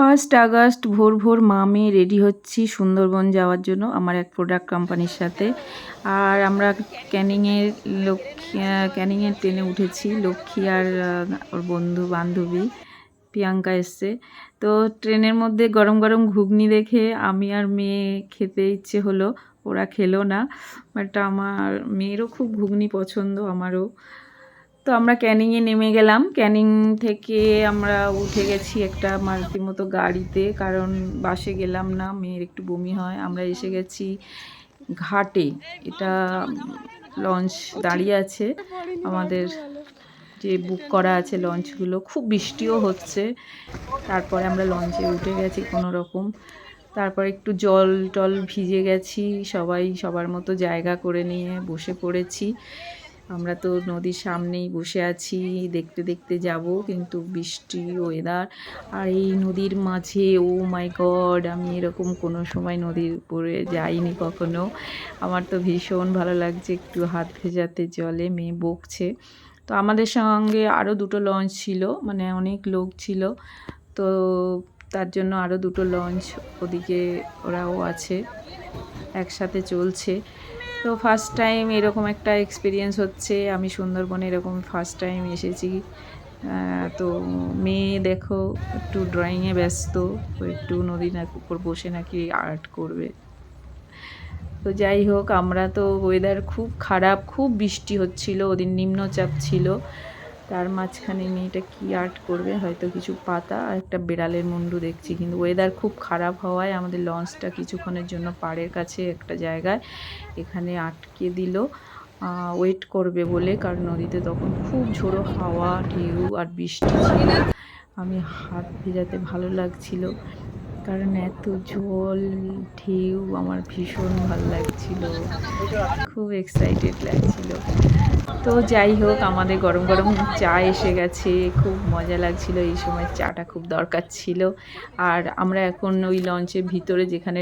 First August ভোর ভোর মা মামে রেডি হচ্ছি সুন্দরবন যাওয়ার জন্য আমার এক প্রোডাক্ট কোম্পানির সাথে। আর আমরা ক্যানিংয়ের লক্ষ্মী ক্যানিংয়ের ট্রেনে উঠেছি। লক্ষ্মী আর ওর বন্ধু, বান্ধবী প্রিয়াঙ্কা এসছে। তো ট্রেনের মধ্যে গরম গরম ঘুগনি দেখে আমি আর মেয়ে খেতে ইচ্ছে হলো, ওরা খেলো না। বাট আমার মেয়েরও খুব ঘুগনি পছন্দ, আমারও। তো আমরা ক্যানিংয়ে নেমে গেলাম। ক্যানিং থেকে আমরা উঠে গেছি একটা মারুতি মতো গাড়িতে, কারণ বাসে গেলাম না, মেয়ের একটু বমি হয়। আমরা এসে গেছি ঘাটে। এটা লঞ্চ দাঁড়িয়ে আছে। আমাদের যে বুক করা আছে লঞ্চগুলো, খুব বৃষ্টিও হচ্ছে। তারপরে আমরা লঞ্চে উঠে গেছি কোনো রকম তারপর একটু জল টল ভিজে গেছি। সবাই সবার মতো জায়গা করে নিয়ে বসে পড়েছি। আমরা তো নদীর সামনেই বসে আছি, দেখতে দেখতে যাব, কিন্তু বৃষ্টি ওয়েদার আর এই নদীর মাঝে ও মাই গড আমি এরকম কোনো সময় নদীর উপরে যাইনি কখনো। আমার তো ভীষণ ভালো লাগছে, একটু হাত ভেজাতে জলে মেয়ে বকছে। তো আমাদের সঙ্গে আরও দুটো লঞ্চ ছিল মানে অনেক লোক ছিল, তো তার জন্য আরও দুটো লঞ্চ ওদিকে ওরাও আছে, একসাথে চলছে। তো ফার্স্ট টাইম এরকম একটা এক্সপিরিয়েন্স হচ্ছে। আমি সুন্দরবনে এরকম ফার্স্ট টাইম এসেছি। তো মেয়ে দেখো, একটু ড্রয়িংয়ে ব্যস্ত একটু নদী না উপর বসে নাকি আর্ট করবে। তো যাই হোক, আমরা তো ওয়েদার খুব খারাপ, খুব বৃষ্টি হচ্ছিল, ওদিন নিম্নচাপ ছিল। তার মাঝখানে মেয়েটা কি আর্ট করবে? হয়তো কিছু পাতা আর একটা বেড়ালের মুন্ডু দেখছি। কিন্তু ওয়েদার খুব খারাপ হওয়ায় আমাদের লঞ্চটা কিছুক্ষণের জন্য পাড়ের কাছে একটা জায়গায় এখানে আটকে দিল। ওয়েট করবে বলে, কারণ নদীতে তখন খুব ঝোড়ো হাওয়া, ঢেউ আর বৃষ্টি ছিল। আমি হাত ভেজাতে ভালো লাগছিল, কারণ এত জল, ঢেউ, আমার ভীষণ ভালো লাগছিল। খুব এক্সাইটেড লাগছিল। তো যাই হোক, আমাদের গরম গরম চা এসে গেছে। খুব মজা লাগছিল, এই সময় চাটা খুব দরকার ছিল। আর আমরা এখন ওই লঞ্চের ভিতরে যেখানে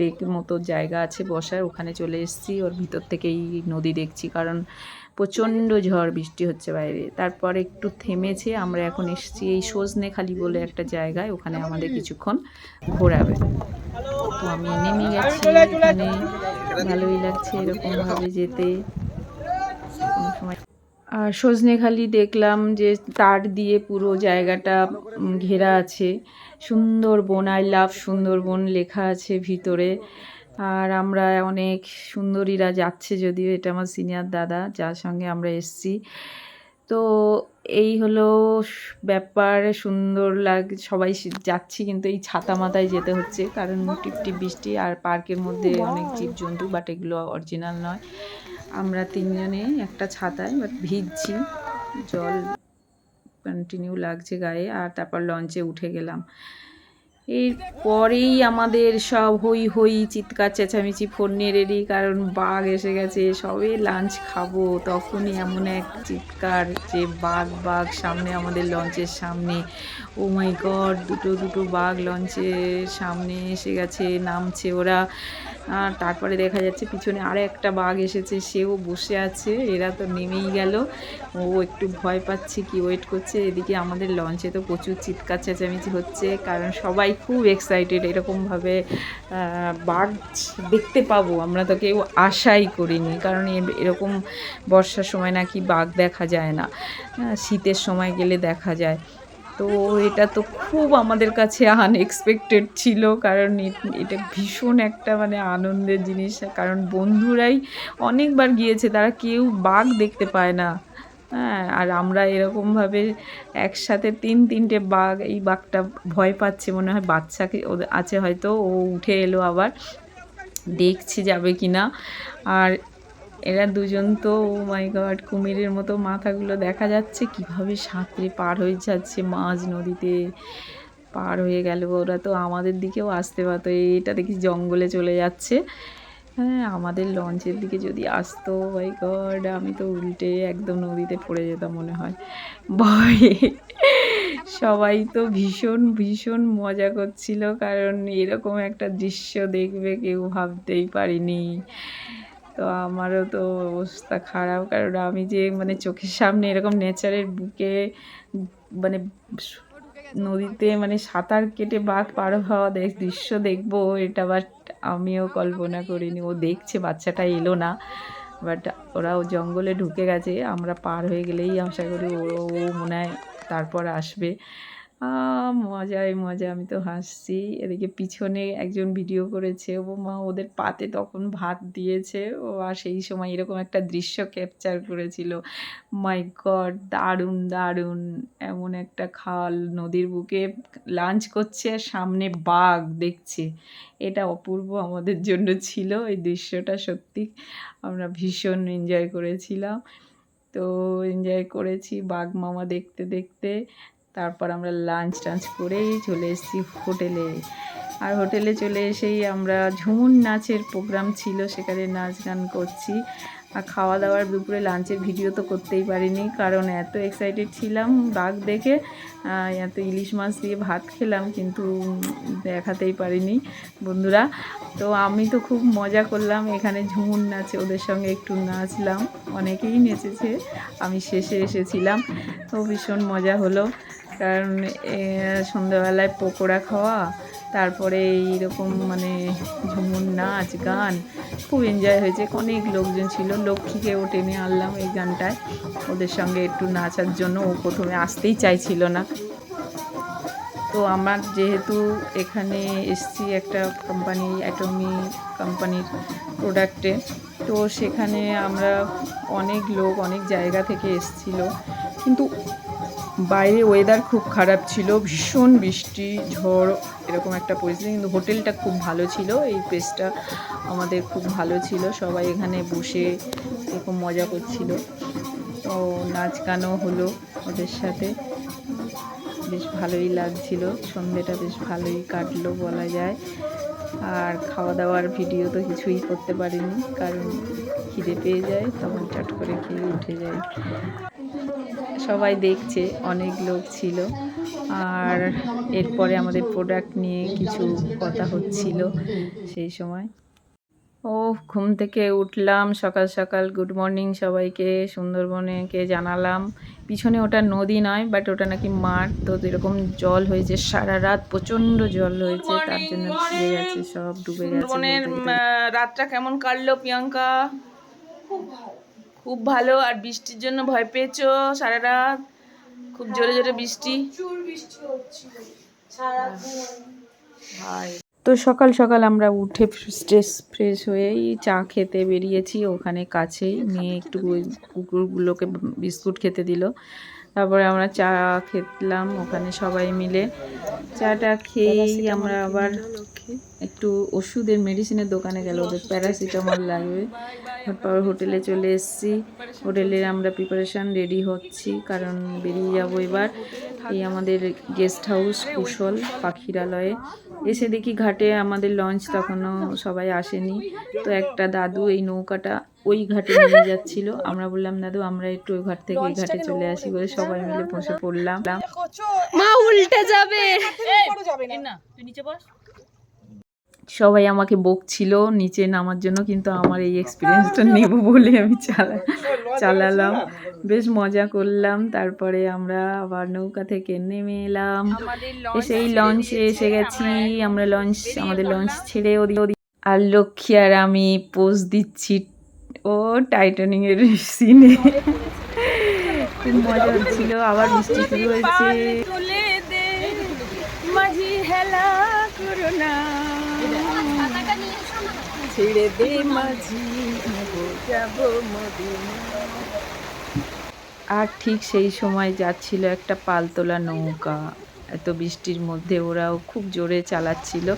ডেক মতো জায়গা আছে বসার, ওখানে চলে এসেছি। ওর ভিতর থেকেই নদী দেখছি, কারণ প্রচণ্ড ঝড় বৃষ্টি হচ্ছে বাইরে। তারপর একটু থেমেছে, আমরা এখন এসেছি এই সজনেখালি বলে একটা জায়গায়, ওখানে আমাদের কিছুক্ষণ ঘোরাবে। তো আমি নেমে গেছি ভালোই লাগছে এরকমভাবে যেতে। কোনো সময়। আর সজনেখালি দেখলাম যে তার দিয়ে পুরো জায়গাটা ঘেরা আছে। সুন্দরবন আই লাভ সুন্দরবন লেখা আছে ভিতরে। আর আমরা অনেক সুন্দরীরা যাচ্ছে যদিও, এটা আমার সিনিয়র দাদা, যার সঙ্গে আমরা এসছি। তো এই হলো ব্যাপার, সুন্দর লাগ, সবাই যাচ্ছি কিন্তু এই ছাতা মাথায় যেতে হচ্ছে। কারণ টিপ বৃষ্টি আর পার্কের মধ্যে অনেক জীবজন্তু বাট এগুলো অরিজিনাল নয়। আমরা তিনজনে একটা ছাতায় বাট ভিজছি, জল কন্টিনিউ লাগছে গায়ে আর তারপর লঞ্চে উঠে গেলাম। এরপরেই আমাদের সব হই হই চিৎকার চেঁচামেচি, ফোন রেডি কারণ বাঘ এসে গেছে, সবে লাঞ্চ খাব, তখনই এমন এক চিৎকার যে বাঘ বাঘ সামনে, আমাদের লঞ্চের সামনে। ও মাই গড দুটো দুটো বাঘ লঞ্চের সামনে এসে গেছে, নামছে ওরা। আর তারপরে দেখা যাচ্ছে পিছনে আরও একটা বাঘ এসেছে, সেও বসে আছে, এরা তো নেমেই গেল। ও একটু ভয় পাচ্ছে কি ওয়েট করছে, এদিকে আমাদের লঞ্চে তো প্রচুর চিৎকার চেঁচামেচি হচ্ছে, কারণ সবাই খুব এক্সাইটেড এরকমভাবে বাঘ দেখতে পাবো, আমরা তো কেউ আশাই করিনি, কারণ এরকম বর্ষার সময় নাকি বাঘ দেখা যায় না শীতের সময় গেলে দেখা যায়। তো এটা তো খুব আমাদের কাছে আনএক্সপেক্টেড ছিল, কারণ এটা ভীষণ একটা মানে আনন্দের জিনিস, কারণ বন্ধুরাই অনেকবার গিয়েছে, তারা কেউ বাঘ দেখতে পায় না। হ্যাঁ আর আমরা এরকমভাবে একসাথে তিন, তিনটে বাঘ, এই বাঘটা ভয় পাচ্ছে, মনে হয় বাচ্চাকে আছে হয়তো, ও উঠে এলো আবার, দেখছি যাবে কি না আর এরা দুজন তো ও মাই গড কুমিরের মতো মাথাগুলো দেখা যাচ্ছে। কীভাবে সাঁতরে পার হয়ে যাচ্ছে মাঝ নদীতে, পার হয়ে গেল। ওরা তো আমাদের দিকেও আসতে পারতো। এটা দেখি জঙ্গলে চলে যাচ্ছে। হ্যাঁ আমাদের লঞ্চের দিকে যদি আসতো মাই গড আমি তো উল্টে একদম নদীতে পড়ে যেতাম মনে হয়। ভয়ে। সবাই তো ভীষণ ভীষণ মজা করছিল, কারণ এরকম একটা দৃশ্য দেখবে কেউ ভাবতেই পারিনি। তো আমারও তো অবস্থা খারাপ। কারণ আমি যে মানে চোখের সামনে এরকম নেচারের বুকে মানে নদীতে মানে সাঁতার কেটে বাঘ পার হওয়া দেখ, দৃশ্য দেখব, এটা বাট আমিও কল্পনা করিনি। ও দেখছে, বাচ্চাটা এলো না। বাট ওরাও জঙ্গলে ঢুকে গেছে, আমরা পার হয়ে গেলেই আশা করি ও ও মনে হয় তারপর আসবে। মজাই, মজা। আমি তো হাসছি। এদিকে পিছনে একজন ভিডিও করেছে। ও মা, ওদের পাতে তখন ভাত দিয়েছে। ও, আর সেই সময় এরকম একটা দৃশ্য ক্যাপচার করেছিল। মাই গড দারুণ দারুণ। এমন একটা খাল নদীর বুকে লাঞ্চ করছে আর সামনে বাঘ দেখছে। এটা অপূর্ব আমাদের জন্য ছিল এই দৃশ্যটা সত্যি। আমরা ভীষণ এনজয় করেছিলাম। তো এনজয় করেছি বাঘ মামা দেখতে দেখতে। তারপর আমরা লাঞ্চ টাঞ্চ করেই চলে এসেছি হোটেলে। আর হোটেলে চলে এসেই আমরা ঝুমুর নাচের প্রোগ্রাম ছিল, সেখানে নাচ গান করছি। আর খাওয়া দাওয়ার দুপুরে লাঞ্চের ভিডিও তো করতেই পারিনি, কারণ এত এক্সাইটেড ছিলাম বাঘ দেখে। এত ইলিশ মাছ দিয়ে ভাত খেলাম, কিন্তু দেখাতেই পারিনি বন্ধুরা। তো আমি তো খুব মজা করলাম, এখানে ঝুমুর নাচে ওদের সঙ্গে একটু নাচলাম। অনেকেই নেচেছে, আমি শেষে এসেছিলাম। তো ভীষণ মজা হলো। কারণ সন্ধ্যাবেলায় পকোড়া খাওয়া, তারপরে এইরকম মানে ঝুমুর নাচ, গান, খুব এনজয় হয়েছে। অনেক লোকজন ছিল। লক্ষ্মীকেও টেনে আনলাম এই গানটায়। ওদের সঙ্গে একটু নাচার জন্য ও প্রথমে আসতেই চাইছিল না। তো আমার যেহেতু এখানে এসছি একটা কোম্পানি অ্যাটমি কোম্পানির প্রোডাক্টে তো সেখানে আমরা অনেক লোক অনেক জায়গা থেকে এসছিল। কিন্তু বাইরে ওয়েদার খুব খারাপ ছিল, ভীষণ বৃষ্টি, ঝড়, এরকম একটা পরিস্থিতি, কিন্তু হোটেলটা খুব ভালো ছিল, এই প্লেসটা আমাদের খুব ভালো ছিল, সবাই এখানে বসে এরকম মজা করছিল। তো নাচ গানও হলো ওদের সাথে, বেশ ভালোই লাগছিল, সন্ধেটা বেশ ভালোই কাটলো বলা যায়। আর খাওয়া দাওয়ার ভিডিও তো কিছুই করতে পারিনি, কারণ খিদে পেয়ে যায়, তখন চট করে খেয়ে উঠে যায়। সবাই দেখছে অনেক লোক ছিল। আর এরপরে আমাদের প্রোডাক্ট নিয়ে কিছু কথা হচ্ছিল সেই সময়। ও ঘুম থেকে উঠলাম সকাল সকাল গুড মর্নিং সবাইকে সুন্দরবনেকে জানালাম। পিছনে ওটা নদী নয় বাট ওটা নাকি মাঠ তো এরকম জল হয়েছে সারা রাত প্রচণ্ড জল হয়েছে তার জন্য ডুবে গেছে সব ডুবে গেছে রাতটা কেমন কাটলো প্রিয়াঙ্কা? খুব ভালো। আর বৃষ্টির জন্য ভয় পেয়েছ সারা রাত? খুব জোরে জোরে বৃষ্টি? তো সকাল সকাল আমরা উঠে স্ট্রেস ফ্রেশ হয়েই চা খেতে বেরিয়েছি ওখানে কাছেই মেয়ে একটু ওই কুকুরগুলোকে বিস্কুট খেতে দিল। তারপরে আমরা চা খেতলাম ওখানে সবাই মিলে। চাটা খেয়েই আমরা আবার একটু ওষুধের মেডিসিনের দোকানে গেল, ওদের প্যারাসিটামল লাগবে। তারপর হোটেলে চলে এসেছি। হোটেলের আমরা প্রিপারেশান রেডি হচ্ছি, কারণ বেরিয়ে যাব এবার। এই আমাদের গেস্ট হাউস কুশল পাখিরালয়ে। এসে দেখি ঘাটে আমাদের লঞ্চ তখনও সবাই আসেনি। তো একটা দাদু এই নৌকাটা ওই ঘাটে নিয়ে যাচ্ছিল। আমরা বললাম দাদু আমরা একটু ওই ঘাট থেকে এই ঘাটে চলে আসি বলে সবাই মিলে বসে পড়লাম। মা উল্টে যাবে। না তুই নিচে বস। সবাই আমাকে বকছিল নিচে নামার জন্য কিন্তু আমার এই এক্সপিরিয়েন্সটা নেব বলে আমি চালা চালালাম। বেশ মজা করলাম। তারপরে আমরা আবার নৌকা থেকে নেমে এলাম। এসে এই লঞ্চে এসে গেছি। আমরা লঞ্চ আমাদের লঞ্চ ছেড়ে ওদিক ওদিক। আর লক্ষ্মী আর আমি পোজ দিচ্ছি। ও টাইটানিং এর সিনে খুব মজা হচ্ছিল। আবার বৃষ্টি শুরু হয়েছে। মাঝি হেলা করো না। ছেড়ে দে মাঝি যাব আর ঠিক সেই সময় যাচ্ছিল একটা পালতোলা নৌকা। এত বৃষ্টির মধ্যে ওরাও খুব জোরে চালাচ্ছিল।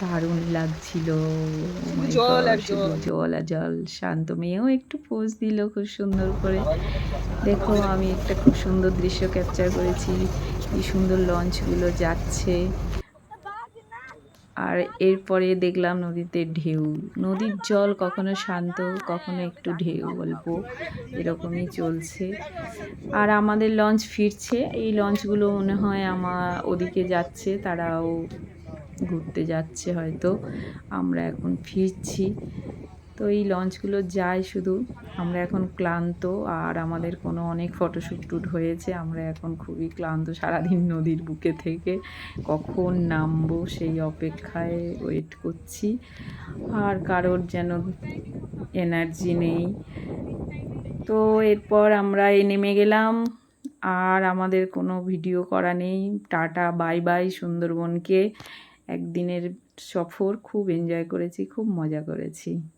দারুণ লাগছিল। Oh জল আর জল। আর জল। শান্ত মেয়েও একটু পোজ দিল খুব সুন্দর করে। দেখো আমি একটা খুব সুন্দর দৃশ্য ক্যাপচার করেছি। কি সুন্দর লঞ্চগুলো যাচ্ছে। আর এরপরে দেখলাম নদীতে ঢেউ। নদীর জল কখনো শান্ত, কখনো একটু ঢেউ অল্প। এরকমই চলছে। আর আমাদের লঞ্চ ফিরছে। এই লঞ্চগুলো মনে হয় আমার ওদিকে যাচ্ছে, তারাও ঘুরতে যাচ্ছে হয়তো। আমরা এখন ফিরছি। তো এই লঞ্চগুলো যায় শুধু আমরা এখন ক্লান্ত আর আমাদের কোনো অনেক ফটোশ্যুট টুট হয়েছে। আমরা এখন খুবই ক্লান্ত সারাদিন নদীর বুকে থেকে। কখন নামবো সেই অপেক্ষায় ওয়েট করছি। আর কারোর যেন এনার্জি নেই। তো এরপর আমরা এই নেমে গেলাম। আর আমাদের কোনো ভিডিও করা নেই। টাটা বাই বাই সুন্দরবনকে। একদিনের সফর খুব এনজয় করেছি, খুব মজা করেছি।